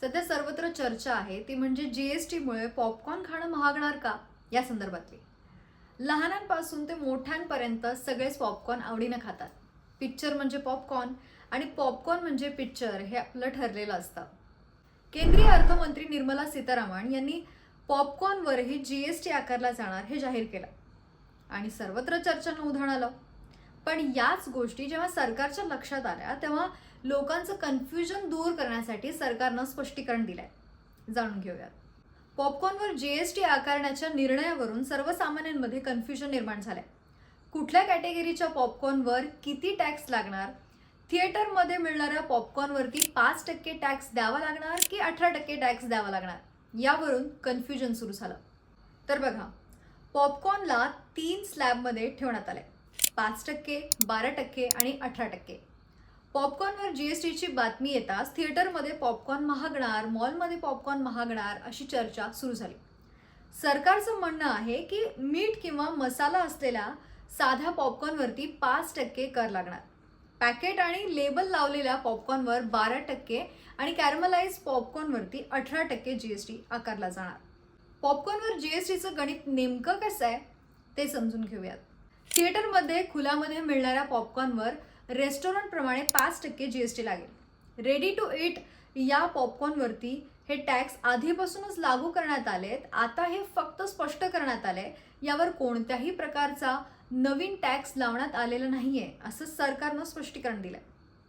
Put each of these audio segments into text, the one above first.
सध्या सर्वत्र चर्चा आहे. ती म्हणजे जी एस टीमुळे पॉपकॉर्न खाणं महागणार का? या संदर्भातली. लहानांपासून ते मोठ्यांपर्यंत सगळेच पॉपकॉर्न आवडीनं खातात. पिक्चर म्हणजे पॉपकॉर्न आणि पॉपकॉर्न म्हणजे पिक्चर हे आपलं ठरलेलं असतं. केंद्रीय अर्थमंत्री निर्मला सीतारामन यांनी पॉपकॉर्नवरही जी एस टी आकारला जाणार हे जाहीर केलं. आणि सर्वत्र चर्चांना उधाण आलं. पण याच गोष्टी जेव्हा सरकारच्या लक्षात आल्या तेव्हा लोकांचं कन्फ्युजन दूर करण्यासाठी सरकारनं स्पष्टीकरण दिलंय. जाणून घेऊयात. पॉपकॉर्नवर जीएसटी आकारण्याच्या निर्णयावरून सर्वसामान्यांमध्ये कन्फ्युजन निर्माण झालंय. कुठल्या कॅटेगरीच्या पॉपकॉर्नवर किती टॅक्स लागणार? थिएटरमध्ये मिळणाऱ्या पॉपकॉर्नवरती पाच टक्के टॅक्स द्यावा लागणार की अठरा टक्के टॅक्स द्यावा लागणार? यावरून कन्फ्युजन सुरू झालं. तर बघा पॉपकॉर्नला तीन स्लॅबमध्ये ठेवण्यात आले पाच टक्के बारा टक्के आणि अठरा टक्के. पॉपकॉर्नवर जी एस टीची बातमी येताच थिएटरमध्ये पॉपकॉर्न महागणार मॉलमध्ये पॉपकॉर्न महागणार अशी चर्चा सुरू झाली. सरकारचं म्हणणं आहे की मीठ किंवा मसाला असलेल्या साध्या पॉपकॉर्नवरती पाच टक्के कर लागणार. पॅकेट आणि लेबल लावलेल्या पॉपकॉर्नवर बारा टक्के आणि कॅरमलाइज पॉपकॉर्नवरती अठरा टक्के जी एस टी आकारला जाणार. पॉपकॉर्नवर जी एस टीचं गणित नेमकं कसं आहे ते समजून घेऊयात. थिएटरमध्ये खुल्यामध्ये मिळणाऱ्या पॉपकॉर्नवर रेस्टॉरंटप्रमाणे पाच टक्के जी एस टी लागेल. रेडी टू इट या पॉपकॉर्नवरती हे टॅक्स आधीपासूनच लागू करण्यात आलेत. आता हे फक्त स्पष्ट करण्यात आले यावर कोणत्याही प्रकारचा नवीन टॅक्स लावण्यात आलेला नाही आहे असं सरकारनं स्पष्टीकरण दिलंय.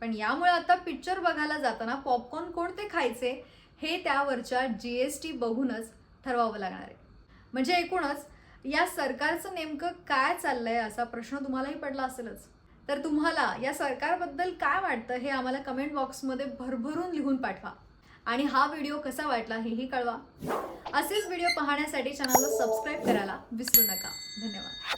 पण यामुळे आता पिक्चर बघायला जाताना पॉपकॉर्न कोणते खायचे हे त्यावरच्या जी एस टी बघूनच ठरवावं लागणार आहे. म्हणजे एकूणच या सरकारचं नेमकं काय चाललंय असा प्रश्न तुम्हालाही पडला असेलच. तर तुम्हाला या सरकारबद्दल काय वाटतं हे आम्हाला कमेंट बॉक्समध्ये भरभरून लिहून पाठवा. आणि हा व्हिडिओ कसा वाटला हेही कळवा. असेच व्हिडिओ पाहण्यासाठी चॅनलला सबस्क्राईब करायला विसरू नका. धन्यवाद.